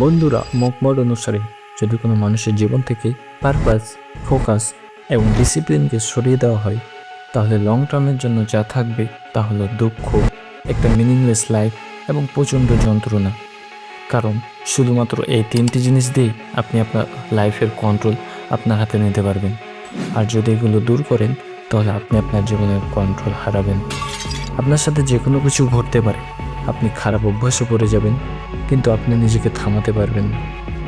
বন্ধুরা মকমড অনুসারে যদি কোনো মানুষের জীবন থেকে পারপাস ফোকাস এবং ডিসিপ্লিনকে সরিয়ে দেওয়া হয়, তাহলে লং টার্মের জন্য যা থাকবে তা হলো দুঃখ, একটা মিনিংলেস লাইফ এবং প্রচণ্ড যন্ত্রণা। কারণ শুধুমাত্র এই তিনটি জিনিস দিয়েই আপনি আপনার লাইফের কন্ট্রোল আপনার হাতে নিতে পারবেন। আর যদি এগুলো দূর করেন, তাহলে আপনি আপনার জীবনের কন্ট্রোল হারাবেন। আপনার সাথে যে কোনো কিছু ঘটতে পারে। আপনি খারাপ অভ্যাসে পড়ে যাবেন, কিন্তু আপনি নিজেকে থামাতে পারবেন।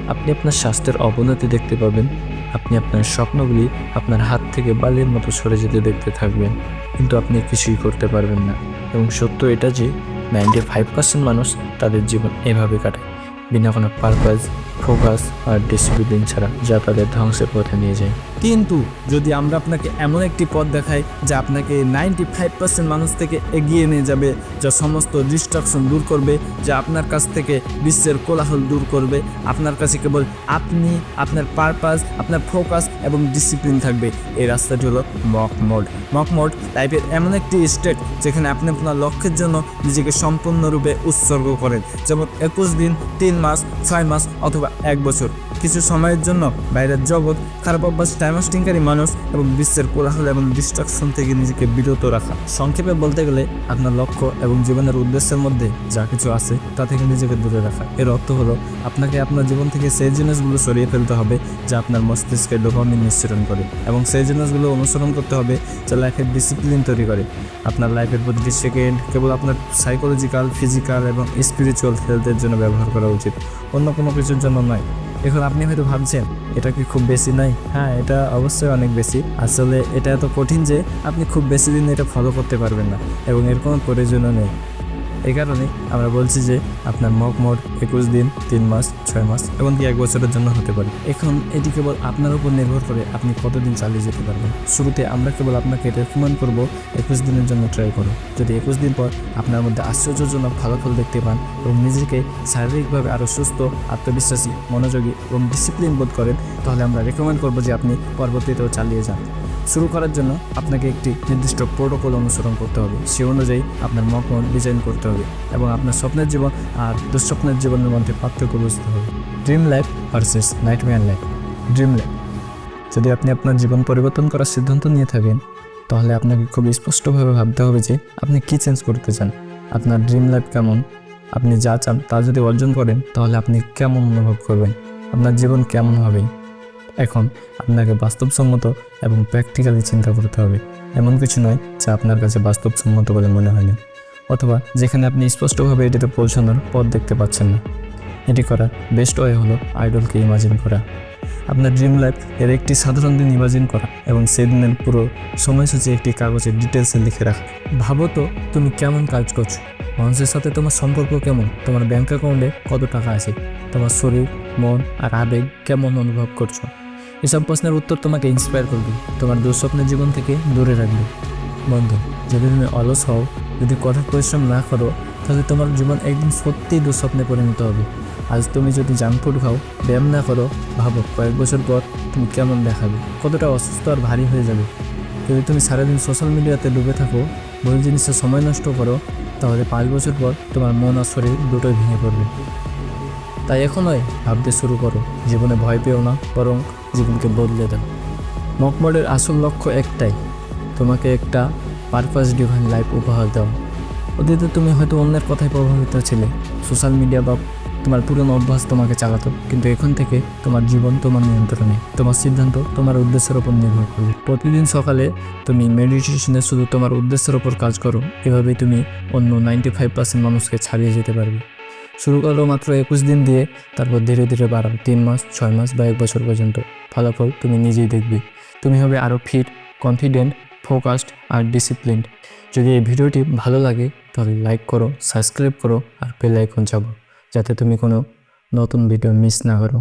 আপনি আপনার স্বাস্থ্যের অবনতি দেখতে পাবেন, আপনি আপনার স্বপ্নগুলি আপনার হাত থেকে বালির মতো সরে যেতে দেখতে থাকবেন, কিন্তু আপনি কিছুই করতে পারবেন না। এবং সত্য এটা যে নাইনটি ফাইভ পার্সেন্ট মানুষ তাদের জীবন এভাবে কাটায়। বিনা কোনো পারপাস ফোকাস আর ডিসিপ্লিন ছাড়া যা তাদের ধ্বংসের পথে নিয়ে যায়। কিন্তু যদি আমরা আপনাকে এমন একটি পথ দেখাই যা আপনাকে নাইনটি ফাইভ পার্সেন্ট মানুষ থেকে এগিয়ে নিয়ে যাবে, যা সমস্ত ডিস্ট্রাকশন দূর করবে, যা আপনার কাছ থেকে বিশ্বের কোলাহল দূর করবে, আপনার কাছে কেবল আপনি, আপনার পারপাস আপনার ফোকাস এবং ডিসিপ্লিন থাকবে। এই রাস্তাটি হলো মক মোড মক মোড লাইফের এমন একটি স্টেট যেখানে আপনি আপনার লক্ষ্যের জন্য নিজেকে সম্পূর্ণরূপে উৎসর্গ করেন। যেমন একুশ দিন, তিন মাস, ছয় মাস অথবা এক বছর। কিছু সময়ের জন্য বাইরের জগৎ, খারাপ অভ্যাস টাইমাস্টিংকারী মানুষ এবং বিশ্বের কোলাহল এবং ডিস্ট্রাকশন থেকে নিজেকে বিরত রাখা। সংক্ষেপে বলতে গেলে, আপনার লক্ষ্য এবং জীবনের উদ্দেশ্যের মধ্যে যা কিছু আছে তা থেকে নিজেকে দূরে রাখা। এর অর্থ হলো, আপনাকে আপনার জীবন থেকে সেই জিনিসগুলো সরিয়ে ফেলতে হবে যা আপনার মস্তিষ্কে ডোপামিন নিঃসরণ করে এবং সেই জিনিসগুলো অনুসরণ করতে হবে যা লাইফের ডিসিপ্লিন তৈরি করে। আপনার লাইফের প্রতিটি সেকেন্ড কেবল আপনার সাইকোলজিক্যাল ফিজিক্যাল এবং স্পিরিচুয়াল হেলথের জন্য ব্যবহার করা উচিত। অন্য কোনো কিছুর জন্য নয়। এখন আপনি হয়তো ভাবছেন, এটা কি খুব বেশি নয়? হ্যাঁ এটা অবশ্যই অনেক বেশি। আসলে এটা এত কঠিন যে আপনি খুব বেশি দিন এটা ফলো করতে পারবেন না এবং এর কোনো প্রয়োজনও নেই। এই কারণে আমরা বলছি যে আপনার মক মোড একুশ দিন, তিন মাস, ছয় মাস এমনকি এক বছরের জন্য হতে পারে। এখন এটি কেবল আপনার উপর নির্ভর করে আপনি কতদিন চালিয়ে যেতে পারবেন। শুরুতে আমরা কেবল আপনাকে রেকমেন্ড করব, একুশ দিনের জন্য ট্রাই করুন। যদি একুশ দিন পর আপনার মধ্যে আশ্চর্যজনক ফলাফল দেখতে পান এবং নিজেকে শারীরিকভাবে আরও সুস্থ, আত্মবিশ্বাসী, মনোযোগী এবং ডিসিপ্লিন বোধ করেন, তাহলে আমরা রেকমেন্ড করব যে আপনি পরবর্তীতেও চালিয়ে যান। শুরু করার জন্য আপনাকে একটি নির্দিষ্ট প্রোটোকল অনুসরণ করতে হবে। সে অনুযায়ী আপনার মকমন ডিজাইন করতে হবে এবং আপনার স্বপ্নের জীবন আর দুঃস্বপ্নের জীবনের মধ্যে পার্থক্য বুঝতে হবে। Dream life versus nightmare life dream life যদি আপনি আপনার জীবন পরিবর্তন করার সিদ্ধান্ত নিয়ে থাকেন, তাহলে আপনাকে খুব স্পষ্টভাবে ভাবতে হবে যে আপনি কী চেঞ্জ করতে চান। আপনার ড্রিম লাইফ কেমন? আপনি যা চান তা যদি অর্জন করেন, তাহলে আপনি কেমন অনুভব করবেন? আপনার জীবন কেমন হবে? এখন আপনাকে বাস্তবসম্মত এবং প্র্যাকটিক্যালি চিন্তা করতে হবে। এমন কিছু নয় যা আপনার কাছে বাস্তবসম্মত বলে মনে হয় না। অথবা যেখানে আপনি স্পষ্টভাবে এটিতে পৌঁছানোর পথ দেখতে পাচ্ছেন না। এটি করার বেস্ট ওয়ে হলো আইডলকে ইমাজিন করা। আপনার ড্রিম লাইফ এর একটি সাধারণ দিন ইমাজিন করা এবং সেদিনের পুরো সময়সূচি একটি কাগজে ডিটেলসে লিখে রাখা। ভাবো তো তুমি কেমন কাজ করছ? মানুষের সাথে তোমার সম্পর্ক কেমন? তোমার ব্যাংক অ্যাকাউন্টে কত টাকা আছে? তোমার শরীর, মন আর আবেগ কেমন অনুভব করছ? এসব প্রশ্নের উত্তর তোমাকে ইন্সপায়ার করবে। তোমার দুঃস্বপ্নের জীবন থেকে দূরে রাখবে। বন্ধু, যদি তুমি অলস হও, যদি কঠোর পরিশ্রম না করো, তাহলে তোমার জীবন একদিন সত্যিই দুঃস্বপ্নে পরিণত হবে। আজ তুমি যদি জাঙ্ক ফুড খাও, ব্যায়াম না করো, ভাবো কয়েক বছর পর তুমি কেমন দেখাবে। কতটা অসুস্থ আর ভারী হয়ে যাবে। যদি তুমি সারাদিন সোশ্যাল মিডিয়াতে ডুবে থাকো, ভুল জিনিসে সময় নষ্ট করো, তাহলে পাঁচ বছর পর তোমার মন আর শরীর দুটোই ভেঙে পড়বে। তাই এখনই ভাবতে শুরু করো, জীবনে ভয় পেও না, বরং জীবনকে বদলে দাও। মকমডের আসল লক্ষ্য একটাই, তোমাকে একটা পারপাস ডিভাইন লাইফ উপহার দাও অতীতে তুমি হয়তো অন্যের কথায় প্রভাবিত ছিলে সোশ্যাল মিডিয়া বা তোমার পুরনো অভ্যাস তোমাকে চালাতো, কিন্তু এখন থেকে তোমার জীবন তোমার নিয়ন্ত্রণে, তোমার সিদ্ধান্ত তোমার উদ্দেশ্যের ওপর নির্ভর করবে প্রতিদিন সকালে তুমি মেডিটেশনে শুধু তোমার উদ্দেশ্যের ওপর কাজ করো, এভাবেই তুমি অন্য নাইনটি ফাইভ পার্সেন্ট মানুষকে ছাড়িয়ে যেতে পারবে। শুরু করল মাত্র একুশ দিন দিয়ে, তারপর ধীরে ধীরে বাড়াও তিন মাস, ছয় মাস বা এক বছর পর্যন্ত। ফলাফল তুমি নিজেই দেখবে। তুমি হবে আরও ফিট কনফিডেন্ট ফোকাসড আর ডিসিপ্লিনড যদি এই ভিডিওটি ভালো লাগে, তাহলে লাইক করো সাবস্ক্রাইব করো আর বেল আইকন চাপো যাতে তুমি কোনো নতুন ভিডিও মিস না করো।